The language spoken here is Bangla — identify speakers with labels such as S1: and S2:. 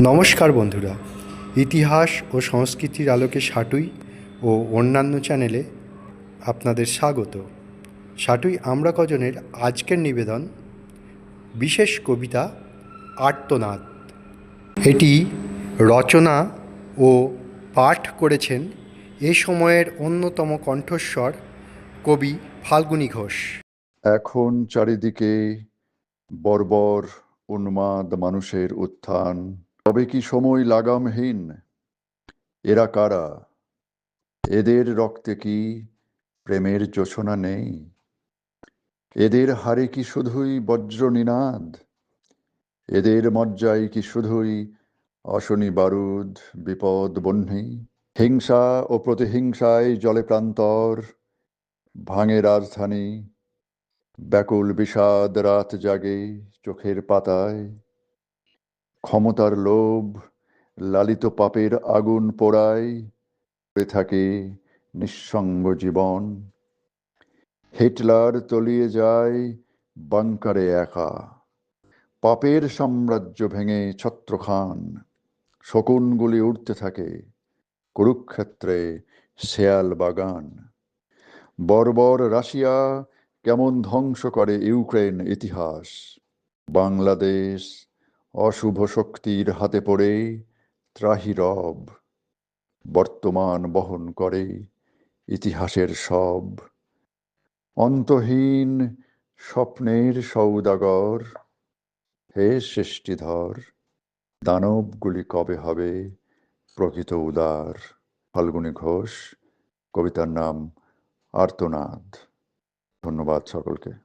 S1: নমস্কার বন্ধুরা, ইতিহাস ও সংস্কৃতির আলোকে সাটুই ও অন্যান্য চ্যানেলে আপনাদের স্বাগত। সাটুই আমরা কজনের আজকের নিবেদন, বিশেষ কবিতা আর্তনাদ। এটি রচনা ও পাঠ করেছেন এ সময়ের অন্যতম কণ্ঠস্বর কবি ফাল্গুনী ঘোষ।
S2: এখন চারিদিকে বর্বর উন্মাদ মানুষের উত্থান। তবে কি সময় লাগামহীন? এরা কারা? এদের রক্তে কি প্রেমের যোছনা নেই? এদের হারে কি শুধুই বজ্র নিনাদ এদের মজ্জায় কি শুধুই অশনি বারুদ, বিপদ বহ্নি হিংসা ও প্রতিহিংসায় জলে প্রান্তর, ভাঙে রাজধানী, ব্যাকুল বিষাদ রাত জাগে চোখের পাতায়। ক্ষমতার লোভ, লালিত পাপের আগুন পোড়ায় পড়ে থাকে নিঃসঙ্গ জীবন। হিটলার তলিয়ে যায় বাংকারে একা। পাপের সাম্রাজ্য ভেঙে ছত্রখান, শকুনগুলি উঠতে থাকে কুরুক্ষেত্রে শেয়াল বাগান। বর্বর রাশিয়া কেমন ধ্বংস করে ইউক্রেন ইতিহাস? বাংলাদেশ অশুভ শক্তির হাতে পড়ে, ত্রাহি রব। বর্তমান বহন করে ইতিহাসের সব। অন্তহীন স্বপ্নের সৌদাগর, হে সৃষ্টিধর, দানবগুলি কবে হবে প্রকৃত উদার? ফাল্গুনী ঘোষ, কবিতার নাম আর্তনাদ। ধন্যবাদ সকলকে।